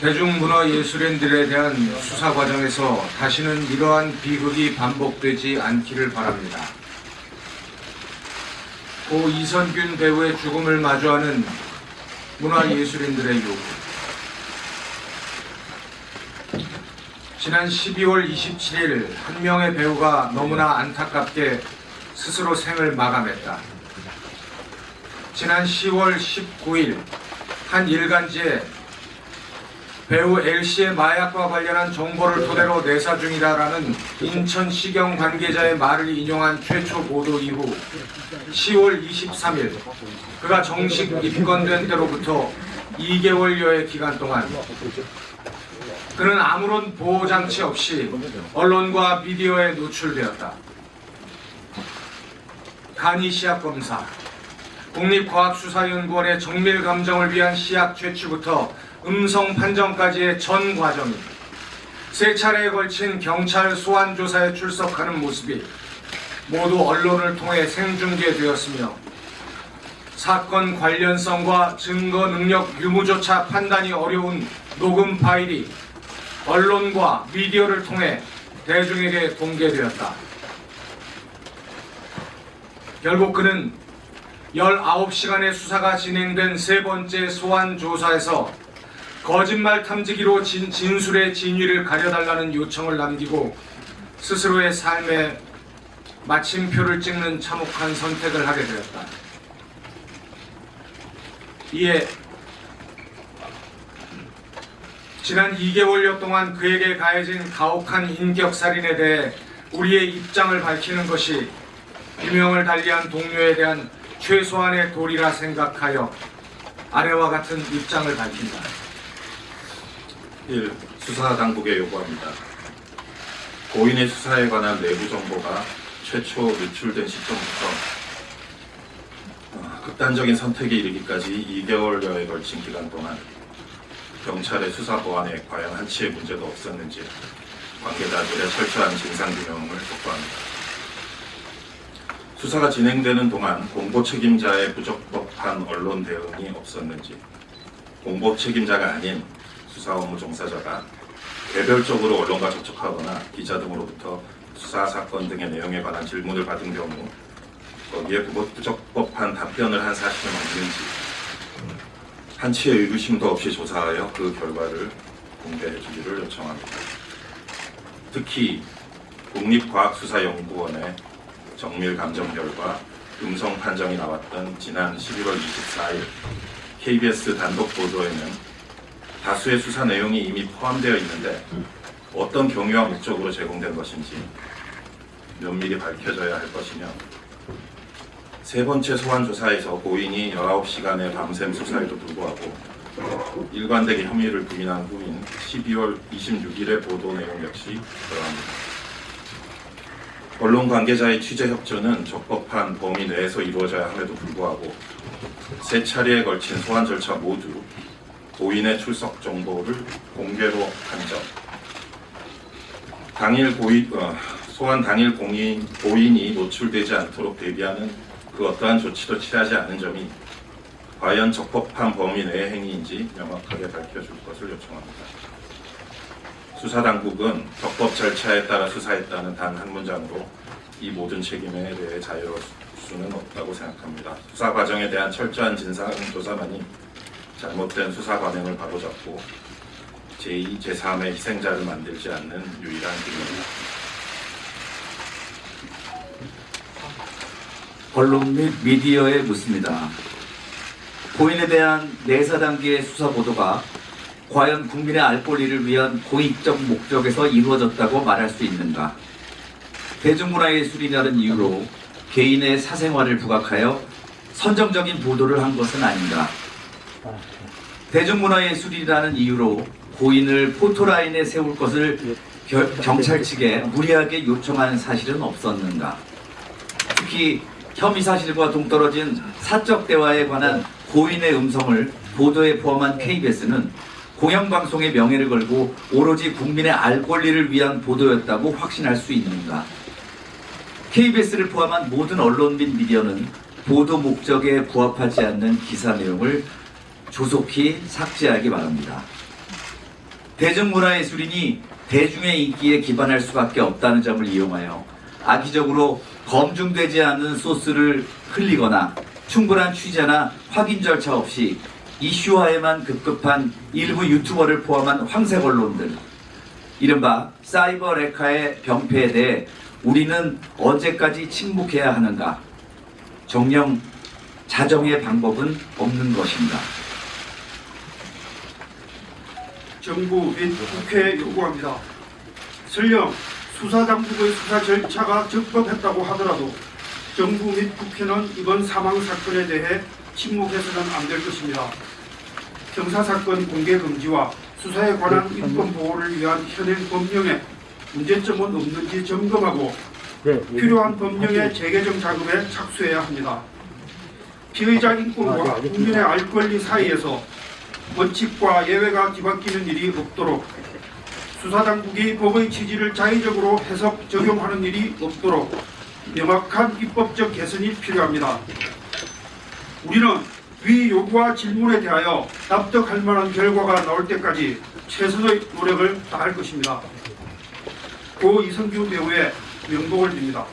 대중문화 예술인들에 대한 수사 과정에서 다시는 이러한 비극이 반복되지 않기를 바랍니다. 고 이선균 배우의 죽음을 마주하는 문화예술인들의 요구. 지난 12월 27일 한 명의 배우가 너무나 안타깝게 스스로 생을 마감했다. 지난 10월 19일 한 일간지에 배우 L씨의 마약과 관련한 정보를 토대로 내사 중이다라는 인천시경 관계자의 말을 인용한 최초 보도 이후 10월 23일 그가 정식 입건된 때로부터 2개월여의 기간 동안 그는 아무런 보호장치 없이 언론과 미디어에 노출되었다. 간이 시약 검사, 국립과학수사연구원의 정밀 감정을 위한 시약 채취부터 음성 판정까지의 전 과정이 세 차례에 걸친 경찰 소환 조사에 출석하는 모습이 모두 언론을 통해 생중계되었으며 사건 관련성과 증거 능력 유무조차 판단이 어려운 녹음 파일이 언론과 미디어를 통해 대중에게 공개되었다. 결국 그는 19시간의 수사가 진행된 세 번째 소환 조사에서 거짓말 탐지기로 진, 진술의 진위를 가려달라는 요청을 남기고 스스로의 삶에 마침표를 찍는 참혹한 선택을 하게 되었다. 이에 지난 2개월여 동안 그에게 가해진 가혹한 인격살인에 대해 우리의 입장을 밝히는 것이 비명을 달리한 동료에 대한 최소한의 도리라 생각하여 아래와 같은 입장을 밝힌다. 1. 수사 당국에 요구합니다. 고인의 수사에 관한 내부 정보가 최초 유출된 시점부터 어, 극단적인 선택에 이르기까지 2개월여에 걸친 기간 동안 경찰의 수사 보안에 과연 한치의 문제도 없었는지 관계자들의 철저한 진상규명을 촉구합니다. 수사가 진행되는 동안 공보 책임자의 부적법한 언론 대응이 없었는지 공보 책임자가 아닌 수사 업무 종사자가 개별적으로 언론과 접촉하거나 기자 등으로부터 수사 사건 등의 내용에 관한 질문을 받은 경우 거기에 부적법한 답변을 한 사실은 없는지 한치의 의구심도 없이 조사하여 그 결과를 공개해 주기를 요청합니다. 특히 국립과학수사연구원의 정밀 감정 결과 음성 판정이 나왔던 지난 11월 24일 KBS 단독 보도에는 다수의 수사 내용이 이미 포함되어 있는데 어떤 경위와 목적으로 제공된 것인지 면밀히 밝혀져야 할 것이며 세 번째 소환 조사에서 고인이 19시간의 밤샘 수사에도 불구하고 일관되게 혐의를 부인한 후인 12월 26일의 보도 내용 역시 그러합니다. 언론 관계자의 취재 협조는 적법한 범위 내에서 이루어져야 함에도 불구하고 세 차례에 걸친 소환 절차 모두 고인의 출석 정보를 공개로 한 점, 당일 고인, 어, 소환 당일 공인, 고인이 노출되지 않도록 대비하는 그 어떠한 조치도 취하지 않은 점이 과연 적법한 범위 내의 행위인지 명확하게 밝혀줄 것을 요청합니다. 수사당국은 적법 절차에 따라 수사했다는 단 한 문장으로 이 모든 책임에 대해 자유로울 수는 없다고 생각합니다. 수사 과정에 대한 철저한 진상 조사만이 잘못된 수사 관행을 바로잡고 제2, 제3의 희생자를 만들지 않는 유일한 길입니다. 언론 및 미디어에 묻습니다. 고인에 대한 내사 단계의 수사 보도가 과연 국민의 알 권리를 위한 공익적 목적에서 이루어졌다고 말할 수 있는가? 대중문화예술이라는 이유로 개인의 사생활을 부각하여 선정적인 보도를 한 것은 아닌가? 대중문화예술이라는 이유로 고인을 포토라인에 세울 것을 결- 경찰 측에 무리하게 요청한 사실은 없었는가? 특히 혐의 사실과 동떨어진 사적 대화에 관한 고인의 음성을 보도에 포함한 KBS는 공영방송의 명예를 걸고 오로지 국민의 알 권리를 위한 보도였다고 확신할 수 있는가? KBS를 포함한 모든 언론 및 미디어는 보도 목적에 부합하지 않는 기사 내용을 조속히 삭제하기 바랍니다. 대중문화예술인이 대중의 인기에 기반할 수밖에 없다는 점을 이용하여 악의적으로 검증되지 않은 소스를 흘리거나 충분한 취재나 확인 절차 없이 이슈화에만 급급한 일부 유튜버를 포함한 황색 언론들 이른바 사이버 레카의 병폐에 대해 우리는 언제까지 침묵해야 하는가 정령 자정의 방법은 없는 것인가 정부 및 국회에 요구합니다. 설령 수사당국의 수사 절차가 적법했다고 하더라도 정부 및 국회는 이번 사망 사건에 대해 침묵해서는 안 될 것입니다. 형사사건 공개 금지와 수사에 관한 인권 보호를 위한 현행 법령에 문제점은 없는지 점검하고 필요한 법령의 재개정 작업에 착수해야 합니다. 피의자 인권과 국민의 알 권리 사이에서 원칙과 예외가 뒤바뀌는 일이 없도록 수사당국이 법의 취지를 자의적으로 해석 적용하는 일이 없도록 명확한 입법적 개선이 필요합니다. 우리는 위 요구와 질문에 대하여 납득할 만한 결과가 나올 때까지 최선의 노력을 다할 것입니다. 고 이성규 배우의 명복을 빕니다.